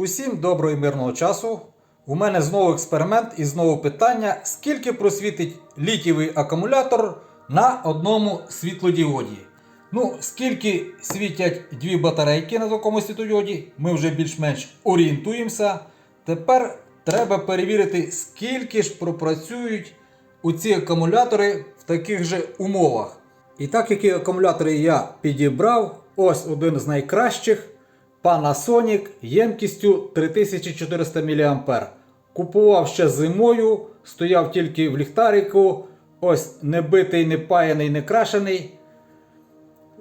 Усім доброго і мирного часу. У мене знову експеримент і знову питання, скільки просвітить літієвий акумулятор на одному світлодіоді. Ну, скільки світять дві батарейки на такому світлодіоді, ми вже більш-менш орієнтуємося. Тепер треба перевірити, скільки ж пропрацюють у ці акумулятори в таких же умовах. І так, які акумулятори я підібрав, ось один з найкращих. Panasonic ємкістю 3400 мА. Купував ще зимою, стояв тільки в ліхтарику. Ось не битий, не паяний, не крашений.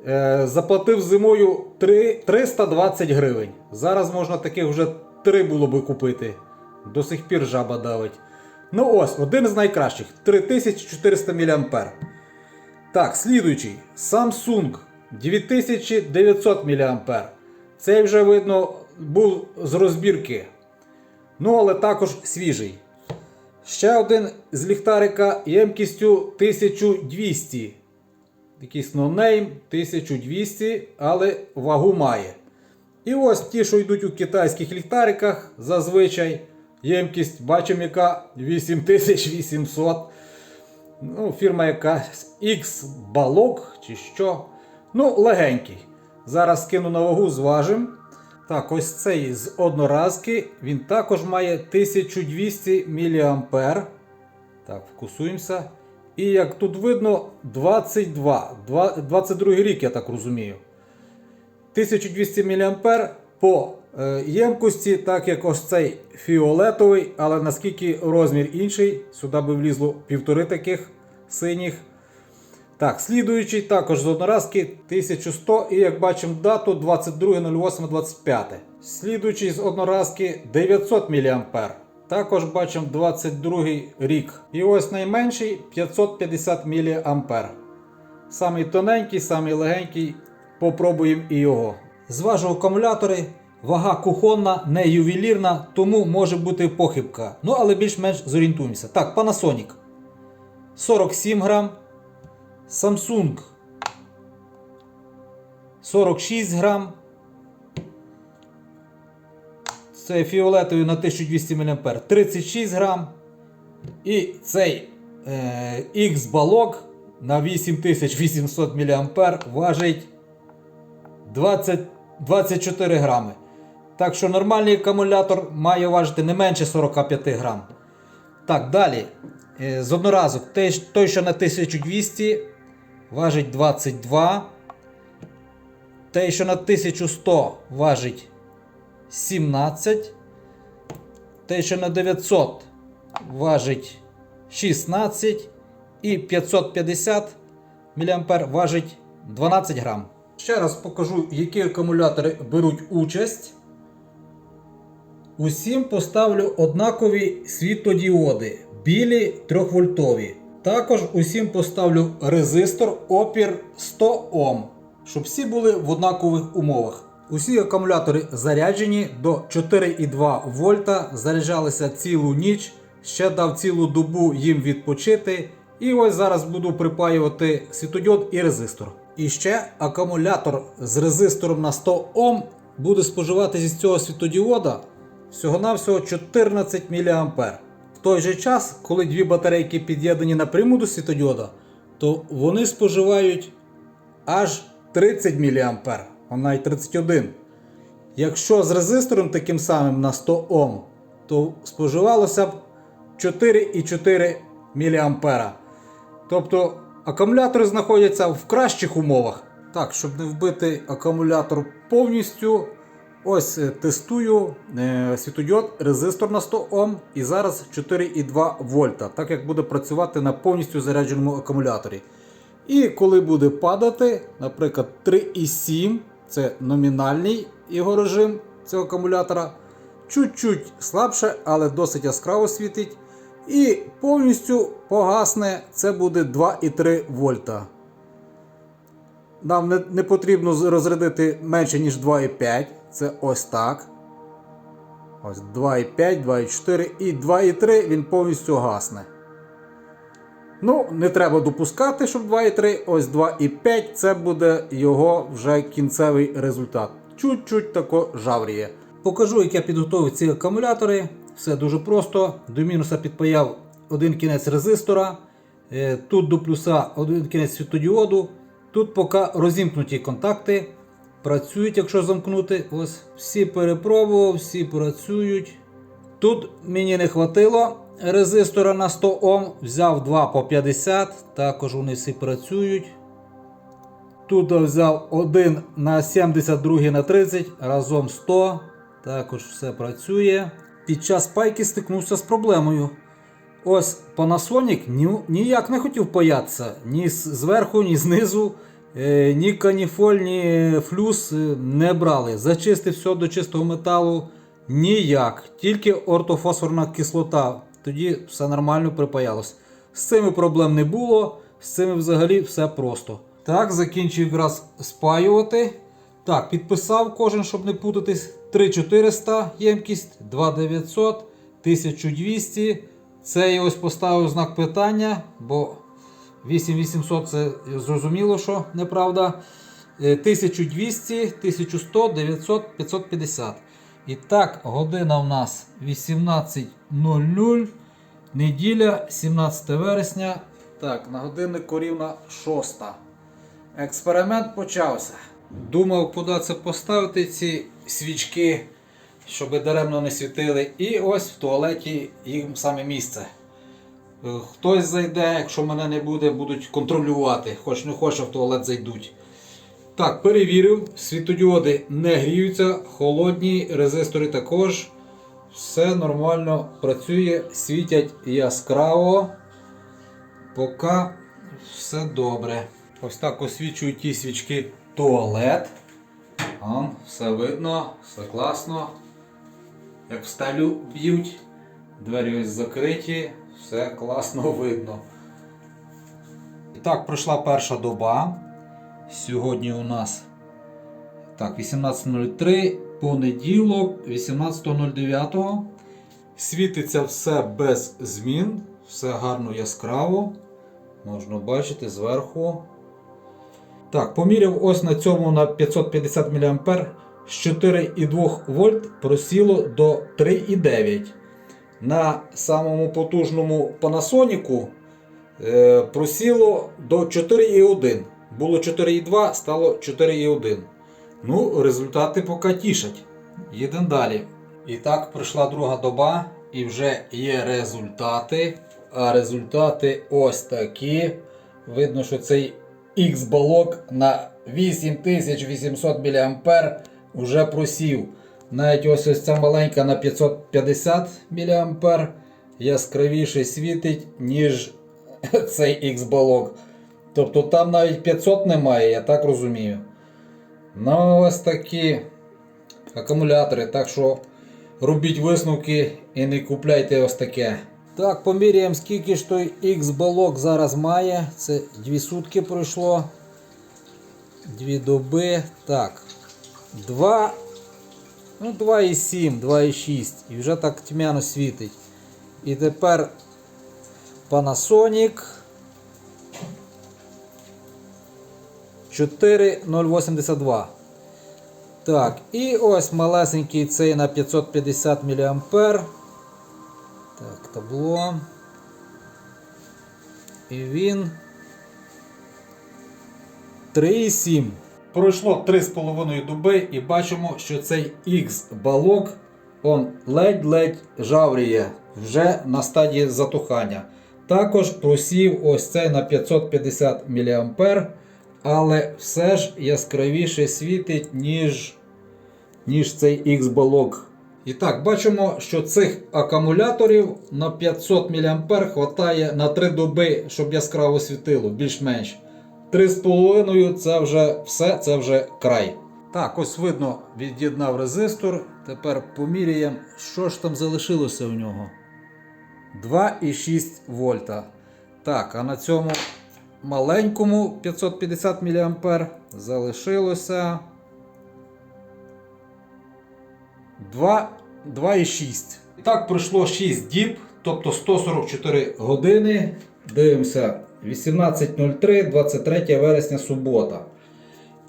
Е, заплатив зимою 3, 320 гривень. Зараз можна таких вже 3 було би купити. До сих пір жаба давить. Ну ось, один з найкращих 3400 мА. Так, слідуючий Samsung 9900 мА. Цей вже видно був з розбірки. Ну, але також свіжий. Ще один з ліхтарика ємкістю 1200. Якийсь ноунейм 1200, але вагу має. І ось ті, що йдуть у китайських ліхтариках, зазвичай ємкість, бачимо, яка 8800. Ну, фірма якась X-Balog чи що. Ну, легенький. Зараз скину на вагу, зважим. Так, ось цей з одноразки. Він також має 1200 мА. Так, фокусуємося. І як тут видно, 22. 22 рік, я так розумію. 1200 мА по е, ємкості, так як ось цей фіолетовий, але наскільки розмір інший, сюди би влізло півтори таких синіх. Так, слідуючий також з одноразки 1100 і як бачимо дату 22.08.25. Слідуючий з одноразки 900 мА. Також бачимо 22 рік. І ось найменший 550 мА. Самий тоненький, самий легенький. Попробуємо і його. Зважу акумулятори. Вага кухонна, не ювелірна, тому може бути похибка. Ну, але більш-менш зорієнтуємося. Так, Panasonic 47 грам. Samsung 46 грам. Це фіолетовий на 1200 мА 36 грам. І цей е, X-Balog на 8800 мА важить 20, 24 грами. Так що нормальний акумулятор має важити не менше 45 грам. Так, далі. Е, З одноразок. Той, що на 1200, важить 22. Той, що на 1100 важить 17. Той, що на 900 важить 16. І 550 мА важить 12 грам. Ще раз покажу, які акумулятори беруть участь. Усім поставлю однакові світлодіоди, білі 3 вольтові. Також усім поставлю резистор опір 100 Ом, щоб всі були в однакових умовах. Усі акумулятори заряджені до 4,2 вольта, заряджалися цілу ніч, ще дав цілу добу їм відпочити. І ось зараз буду припаювати світодіод і резистор. І ще акумулятор з резистором на 100 Ом буде споживати зі цього світодіода всього-навсього 14 мА. Той же час, коли дві батарейки під'єднані напряму до світодіода, то вони споживають аж 30 мА, а навіть 31. Якщо з резистором таким самим на 100 Ом, то споживалося б 4,4 мА. Тобто акумулятори знаходяться в кращих умовах. Так, щоб не вбити акумулятор повністю, ось е, тестую е, світодіод резистор на 100 Ом і зараз 4,2 вольта, так як буде працювати на повністю зарядженому акумуляторі. І коли буде падати, наприклад, 3,7 це номінальний його режим цього акумулятора. Чуть-чуть слабше, але досить яскраво світить. І повністю погасне це буде 2,3 вольта. Нам не, потрібно розрядити менше, ніж 2,5. Це ось так. Ось 2,5, 2,4 і 2,3 він повністю гасне. Ну, не треба допускати, щоб 2,3, ось 2,5 це буде його вже кінцевий результат. Чуть-чуть тако жавріє. покажу, як я підготував ці акумулятори. Все дуже просто. До мінуса підпаяв один кінець резистора. Е, Тут до плюса один кінець світодіоду. Тут поки розімкнуті контакти. Працюють, якщо замкнути. Ось всі перепробував, всі працюють. Тут мені не хватило резистора на 100 Ом, взяв 2 по 50, також вони всі працюють. Тут взяв один на 70, другий на 30, разом 100. Також все працює. Під час пайки стикнувся з проблемою. Ось Panasonic ні, ніяк не хотів паятися. Ні зверху, ні знизу. Е, ні каніфоль, ні флюс е, не брали. Зачистив все до чистого металу. Ніяк. Тільки ортофосфорна кислота. Тоді все нормально припаялось. З цими проблем не було. З цими взагалі все просто. Так, закінчив якраз спаювати. Так, підписав кожен, щоб не путатись. 3400 ємкість, 2900, 1200. Це я ось поставив знак питання, бо 8800 це зрозуміло, що неправда. Е, 1200, 1100, 900, 550. І так, година у нас 18.00. Неділя, 17 вересня. Так, на годиннику рівна 6. Експеримент почався. Думав, куди це поставити ці свічки, щоб даремно не світили. І ось в туалеті їм саме місце. Е, Хтось зайде, якщо мене не буде, будуть контролювати. Хоч не хоче в туалет зайдуть. Так, перевірив, світодіоди не гріються, холодні, резистори також. Все нормально працює, світять яскраво. Поки все добре. Ось так освічують ті свічки туалет. Он, все видно, все класно. Як в стелю б'ють, двері ось закриті, все класно видно. І так, пройшла перша доба. Сьогодні у нас так, 18.03, понеділок, 18.09. Світиться все без змін, все гарно яскраво. Можна бачити зверху. Так, поміряв ось на цьому на 550 мА з 4,2 вольт просіло до 3,9. На самому потужному Panasonic е, просіло до 4,1. Було 4,2, стало 4,1. Ну, результати поки тішать. Їдемо далі. І так, пройшла друга доба, і вже є результати. А результати ось такі. Видно, що цей X-балок на 8800 мА вже просів. Навіть ось ось ця маленька на 550 мА яскравіше світить, ніж цей X-балок. Тобто там навіть 500 немає, я так розумію. Ну, ось такі акумулятори. Так що робіть висновки і не купляйте ось таке. Так, поміряємо, скільки ж той X-балок зараз має. Це 2 сутки пройшло. 2 доби. Так. 2. Ну, 2,7, 2,6. І вже так тьмяно світить. І тепер Panasonic 4,082. Так, і ось малесенький цей на 550 мА. Так, табло. І він 3,7. Пройшло 3,5 доби і бачимо, що цей X-балок он ледь-ледь жавріє вже на стадії затухання. Також просів ось цей на 550 мА, але все ж яскравіше світить, ніж, ніж цей X-балок. І так, бачимо, що цих акумуляторів на 500 мА хватає на 3 доби, щоб яскраво світило, більш-менш. 3,5 це вже все, це вже край. Так, ось видно, від'єднав резистор. Тепер поміряємо, що ж там залишилося у нього. 2,6 вольта. Так, а на цьому маленькому 550 мА залишилося 2,6. І так пройшло 6 діб, тобто 144 години. Дивимося 18.03, 23 вересня субота.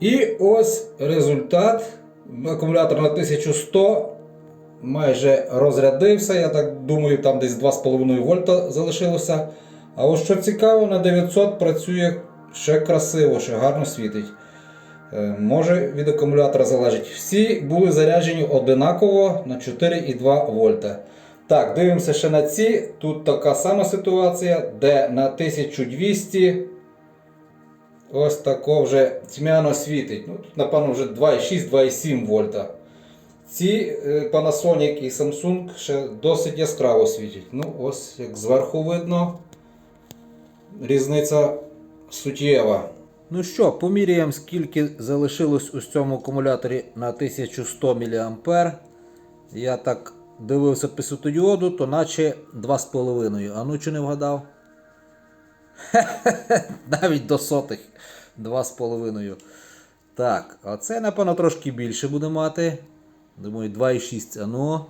І ось результат. Акумулятор на 1100 майже розрядився. Я так думаю, там десь 2,5 вольта залишилося. А ось що цікаво, на 900 працює ще красиво, ще гарно світить. Е, Може від акумулятора залежить. Всі були заряджені одинаково на 4,2 вольта. Так, дивимося ще на ці. Тут така сама ситуація, де на 1200 ось тако вже тьмяно світить. Ну, Тут, напевно, вже 2,6-2,7 вольта. Ці е, Panasonic і Samsung ще досить яскраво світять. Ну, ось як зверху видно, різниця суттєва. Ну що, поміряємо, скільки залишилось у цьому акумуляторі на 1100 мА. Я так дивився по світодіоду, то наче 2,5. А ну чи не вгадав? Навіть до сотих 2,5. Так, а це, напевно, трошки більше буде мати. Думаю, 2,6. А ну.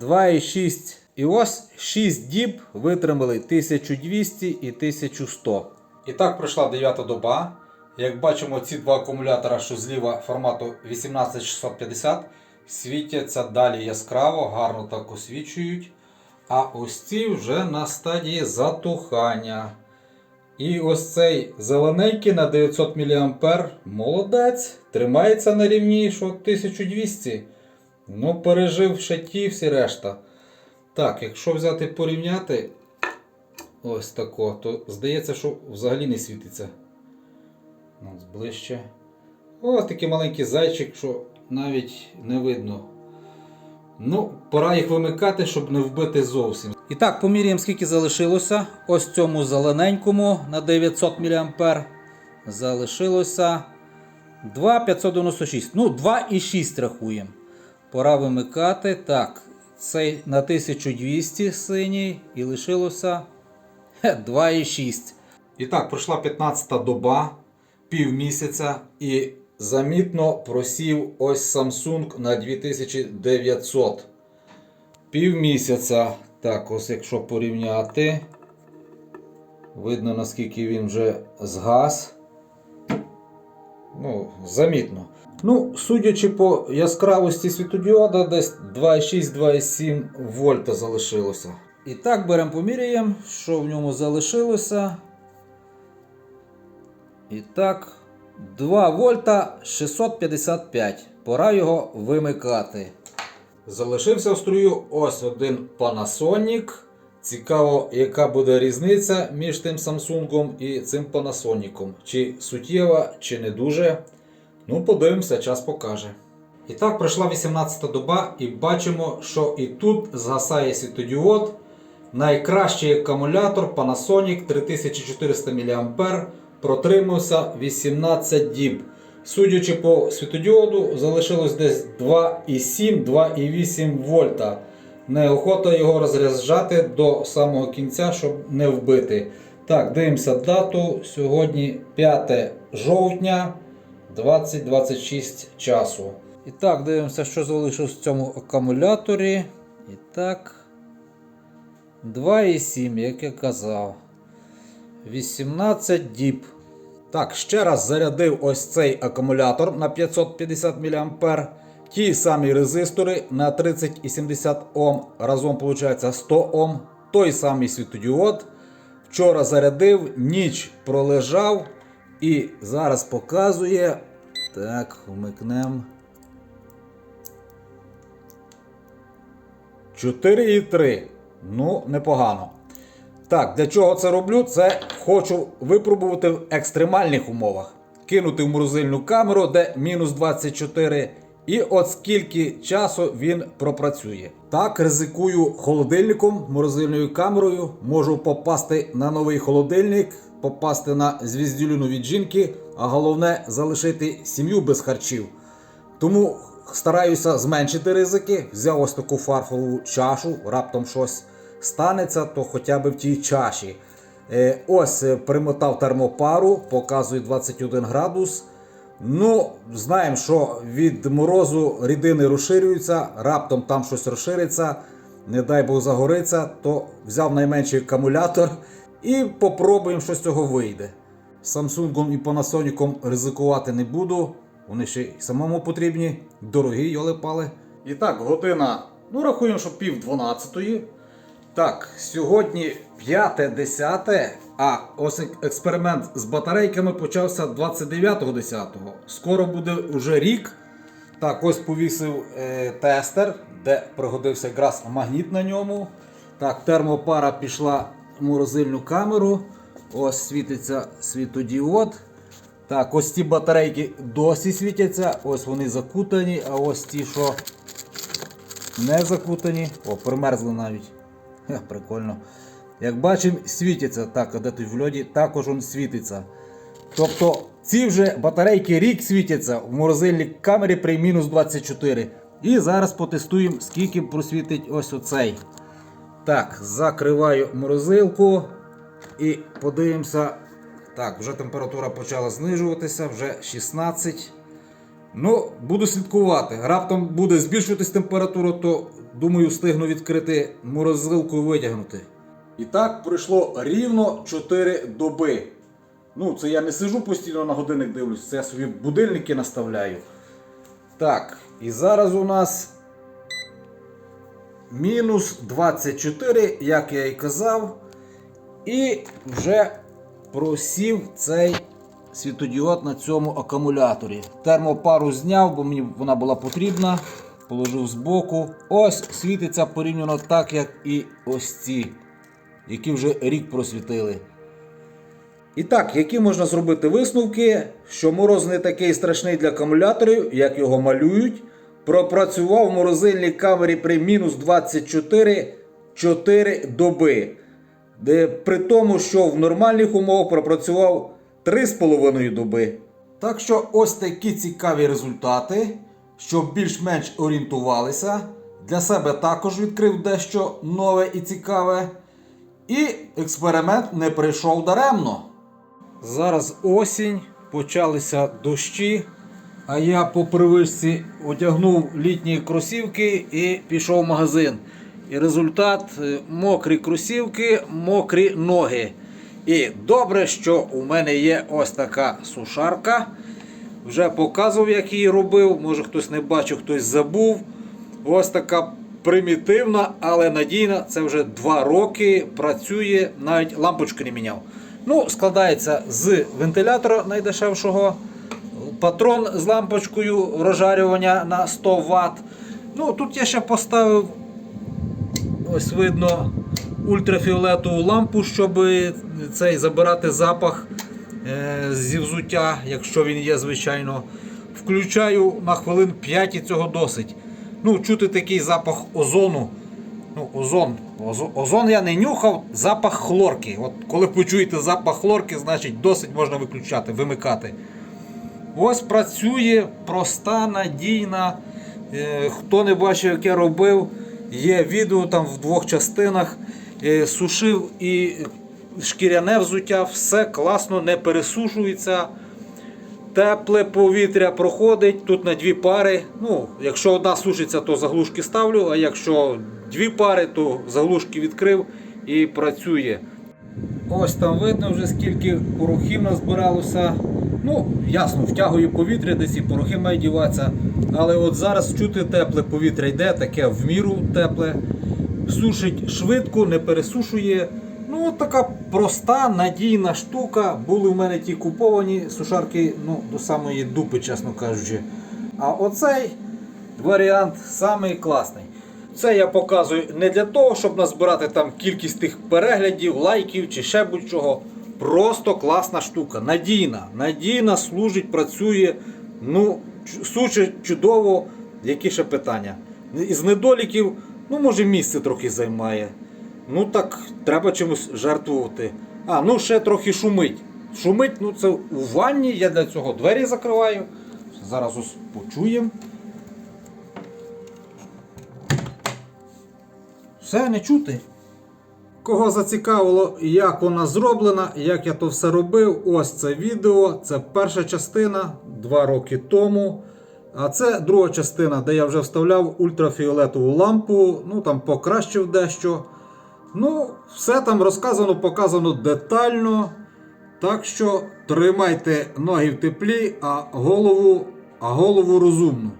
2,6. І ось 6 діб витримали 1200 і 1100. І так пройшла 9 доба. Як бачимо, ці два акумулятора, що зліва формату 18650, світяться далі яскраво, гарно так освічують. А ось ці вже на стадії затухання. І ось цей зелененький на 900 мА молодець, тримається на рівні, що 1200. Ну, пережив ще ті всі решта. Так, якщо взяти порівняти ось тако, то здається, що взагалі не світиться. Ну, ось ближче. Ось такий маленький зайчик, що навіть не видно. Ну, пора їх вимикати, щоб не вбити зовсім. І так, поміряємо, скільки залишилося. Ось цьому зелененькому на 900 мА. Залишилося 2,596. Ну, 2,6 рахуємо. Пора вимикати. Так, цей на 1200 синій і лишилося 2,6. І так, пройшла 15-та доба, півмісяця, і замітно просів ось Samsung на 2900. Півмісяця. Так, ось якщо порівняти, видно наскільки він вже згас. Ну, замітно. Ну, судячи по яскравості світодіода, десь 2,6-2,7 вольта залишилося. І так беремо поміряємо, що в ньому залишилося. І так, 2 вольта 655. Пора його вимикати. Залишився в струю ось один Panasonic. Цікаво, яка буде різниця між тим Samsung і цим Panasonic. Чи суттєва, чи не дуже. Ну, подивимося, час покаже. І так пройшла 18 доба, і бачимо, що і тут згасає світодіод. Найкращий акумулятор Panasonic 3400 мА протримався 18 діб. Судячи по світодіоду, залишилось десь 2,7-2,8 вольта. Неохота його розряджати до самого кінця, щоб не вбити. Так, дивимося дату. Сьогодні 5 жовтня 2026 часу. І так, дивимося, що залишилось в цьому акумуляторі. І так. 2,7, як я казав. 18 діб. Так, ще раз зарядив ось цей акумулятор на 550 мА. Ті самі резистори на 30 і 70 Ом. Разом виходить 100 Ом. Той самий світодіод. Вчора зарядив, ніч пролежав. І зараз показує. Так, вмикнемо. 4,3. Ну, непогано. Так, для чого це роблю? Це хочу випробувати в екстремальних умовах. Кинути в морозильну камеру, де мінус 24. І от скільки часу він пропрацює. Так, ризикую холодильником, морозильною камерою. Можу попасти на новий холодильник, попасти на звіздюлюну від жінки, а головне залишити сім'ю без харчів. Тому стараюся зменшити ризики. Взяв ось таку фарфову чашу, раптом щось станеться, то хоча б в тій чаші. Е, ось е, примотав термопару, показує 21 градус. Ну, знаємо, що від морозу рідини розширюються, раптом там щось розшириться, не дай Бог загориться, то взяв найменший акумулятор і попробуємо, що з цього вийде. Samsung і Panasonic ризикувати не буду. Вони ще й самому потрібні, дорогі йоли-пали. І так, година, ну рахуємо, що пів дванадцятої. Так, сьогодні 5-10, а ось експеримент з батарейками почався 29.10. Скоро буде вже рік. Так, ось повісив е, тестер, де пригодився якраз магніт на ньому. Так, термопара пішла в морозильну камеру. Ось світиться світодіод. Так, ось ці батарейки досі світяться, ось вони закутані, а ось ті, що не закутані. О, примерзли навіть. Прикольно. Як бачимо, світяться. Так, де той в льоді, також він світиться. Тобто ці вже батарейки рік світяться в морозильній камері при мінус 24. І зараз потестуємо, скільки просвітить ось оцей. Так, закриваю морозилку і подивимося. Так, вже температура почала знижуватися, вже 16. Ну, буду слідкувати. Раптом буде збільшуватись температура, то думаю, встигну відкрити морозилку і витягнути. І так пройшло рівно 4 доби. Ну, це я не сижу постійно на годинник дивлюсь, це я собі будильники наставляю. Так, і зараз у нас мінус 24, як я і казав. І вже просів цей світодіод на цьому акумуляторі. Термопару зняв, бо мені вона була потрібна. Положив збоку. Ось світиться порівняно так, як і ось ці, які вже рік просвітили. І так, які можна зробити висновки, що мороз не такий страшний для акумуляторів, як його малюють. Пропрацював в морозильній камері при мінус 24 4 доби. Де, при тому, що в нормальних умовах пропрацював 3,5 доби. Так що ось такі цікаві результати, щоб більш-менш орієнтувалися. Для себе також відкрив дещо нове і цікаве. І експеримент не прийшов даремно. Зараз осінь, почалися дощі, а я по привичці одягнув літні кросівки і пішов в магазин. І результат е, мокрі кросівки, мокрі ноги. І добре, що у мене є ось така сушарка. Вже показував, як її робив. Може хтось не бачив, хтось забув. Ось така примітивна, але надійна. Це вже 2 роки працює, навіть лампочку не міняв. Ну, складається з вентилятора найдешевшого, патрон з лампочкою розжарювання на 100 Вт. Ну, тут я ще поставив ось видно ультрафіолетову лампу, щоб цей забирати запах зі взуття, якщо він є, звичайно. Включаю на хвилин 5 і цього досить. Ну, чути такий запах озону. Ну, озон. Озон я не нюхав, запах хлорки. От коли почуєте запах хлорки, значить досить можна виключати, вимикати. Ось працює проста, надійна. Е, Хто не бачив, як я робив, є відео там в двох частинах. Е, Сушив і шкіряне взуття, все класно, не пересушується. Тепле повітря проходить тут на дві пари. Ну, якщо одна сушиться, то заглушки ставлю, а якщо дві пари, то заглушки відкрив і працює. Ось там видно вже скільки порохів назбиралося. Ну, ясно, втягую повітря, десь і порохи мають діватися. Але от зараз чути тепле повітря йде, таке в міру тепле. Сушить швидко, не пересушує. Ну, така проста, надійна штука. Були в мене ті куповані сушарки ну, до самої дупи, чесно кажучи. А оцей варіант самий класний. Це я показую не для того, щоб назбирати там кількість тих переглядів, лайків чи ще будь-чого. Просто класна штука. Надійна. Надійна, служить, працює. Ну, суче чудово. Які ще питання? Із недоліків, ну, може, місце трохи займає. Ну так, треба чимось жертвувати. А, ну ще трохи шумить. Шумить, ну це у ванні, я для цього двері закриваю. Зараз ось почуємо. Все не чути. Кого зацікавило, як вона зроблена, як я то все робив, ось це відео. Це перша частина 2 роки тому. А це друга частина, де я вже вставляв ультрафіолетову лампу, ну там покращив дещо. Ну, все там розказано, показано детально. Так що тримайте ноги в теплі, а голову, а голову розумно.